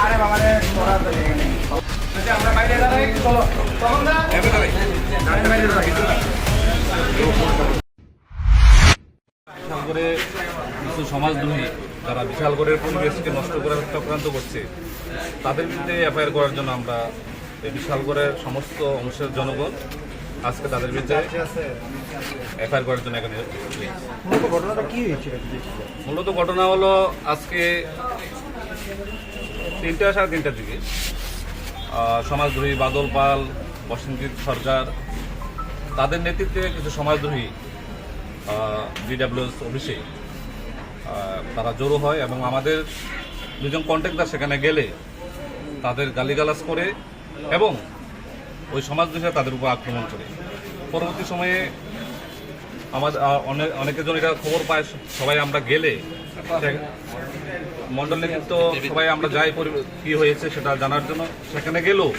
আরে বাবা রে তোরা তো এখানে আচ্ছা, আমরা বাইরে দাঁড়াই চলো। তখন না? এমনি দাঁড়াই। বাইরে বাইরে দাঁড়াই বিশালগড়ে কিছু সমাজদ্রোহী যারা বিশালগড়ের পরিবেশকে নষ্ট করার চক্রান্ত করছে তাদের বিরুদ্ধে এফআইআর করার জন্য আমরা এই বিশালগড়ের সমস্ত অংশের জনগণ আজকে তাদের বিরুদ্ধে এফআইআর করার জন্য এখানে মূলত ঘটনাটা কি হয়েছিল মূলত ঘটনা হলো আজকে তিনটা সাড়ে তিনটার দিকে। সমাজদ্রোহী বাদল পাল বসন্তজিৎ সরকার, তাদের নেতৃত্বে কিছু সমাজদ্রোহী ডিডাব্লিউএস অফিসে তারা জড়ো হয় এবং আমাদের দুজন কন্ট্রাক্টর সেখানে গেলে তাদের গালিগালাজ করে এবং ওই সমাজদ্রোহীরা তাদের উপর আক্রমণ করে। পরবর্তী সময়ে আমাদের অনেক অনেকে জন এটা খবর পায়, সবাই আমরা গেলে মণ্ডল নেতৃত্ব সবাই আমরা যাই পরি- কি হয়েছে সেটা জানার জন্য। সেখানে গেলেও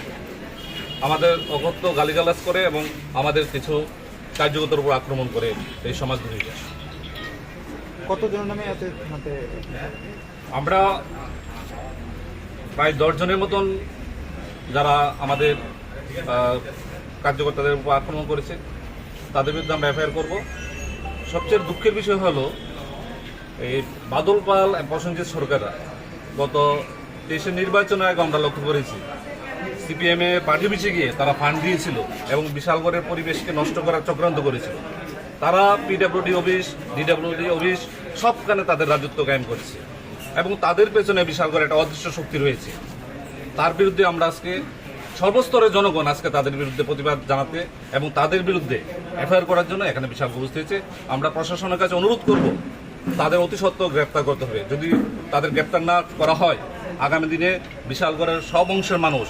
আমাদের অগত্য গালিগালাজ করে এবং আমাদের কিছু কার্যকতার উপর আক্রমণ করে এই সমাজদ্রোহীরা কতজন নামে আমরা প্রায় দশজনের মতন যারা আমাদের কার্যকর্তাদের উপর আক্রমণ করেছে তাদের বিরুদ্ধে আমরা এফআইআর করব। সবচেয়ে দুঃখের বিষয় হলো এই বাদল পাল প্রসেনজিৎ সরকাররা গত দেশের নির্বাচনের আগে আমরা লক্ষ্য করেছি। সিপিএম এ পার্টি পিছিয়ে গিয়ে তারা ফান্ড দিয়েছিল এবং বিশালগড়ের পরিবেশকে নষ্ট করার চক্রান্ত করেছিল। তারা পিডাব্লিউডি অফিস ডিডাব্লিউডি অফিস সবখানে তাদের রাজত্ব কায়েম করেছে এবং তাদের পেছনে বিশালগড় একটা অদৃশ্য শক্তি রয়েছে। তার বিরুদ্ধে আমরা আজকে সর্বস্তরের জনগণ আজকে তাদের বিরুদ্ধে প্রতিবাদ জানাতে এবং তাদের বিরুদ্ধে এফআইআর করার জন্য এখানে বিশাল উপস্থিত হয়েছে। আমরা প্রশাসনের কাছে অনুরোধ করব তাদের অতি সত্ত্বেও গ্রেপ্তার করতে হবে। যদি তাদের গ্রেপ্তার না করা হয়, আগামী দিনে বিশালগড়ের সব অংশের মানুষ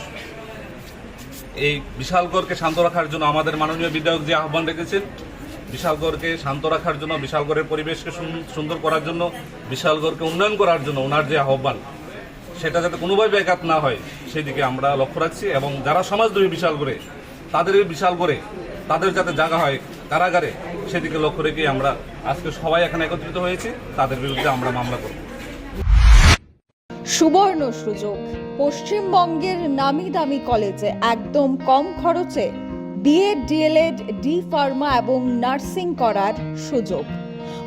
এই বিশালগড়কে শান্ত রাখার জন্য আমাদের মাননীয় বিধায়ক যে আহ্বান রেখেছেন, বিশালগড়কে শান্ত রাখার জন্য, বিশালগড়ের পরিবেশকে সুন- সুন্দর করার জন্য, বিশালগড়কে উন্নয়ন করার জন্য ওনার যে আহ্বান, সেটা যাতে কোনোভাবে ব্যাঘাত না হয়, সেদিকে আমরা লক্ষ্য রাখছি এবং যারা সমাজদ্রোহী বিশাল করে তাদের এই বিশাল করে তাদের যাতে জায়গা হয় কারাগারে, সেদিকে লক্ষ্য রেখে আমরা আজকে সবাই এখানে একত্রিত হয়েছি, তাদের বিরুদ্ধে আমরা মামলা করব। সুবর্ণ সুযোগ। পশ্চিমবঙ্গের নামি দামি কলেজে একদম কম খরচে B Ed D El Ed D pharma এবং নার্সিং করার সুযোগ।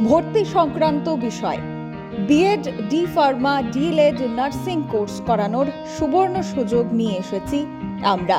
ভর্তি সংক্রান্ত বিষয়। B Ed D pharma D El Ed, nursing course করানোর সুবর্ণ সুযোগ নিয়ে এসেছি আমরা।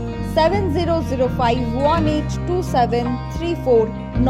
7005182734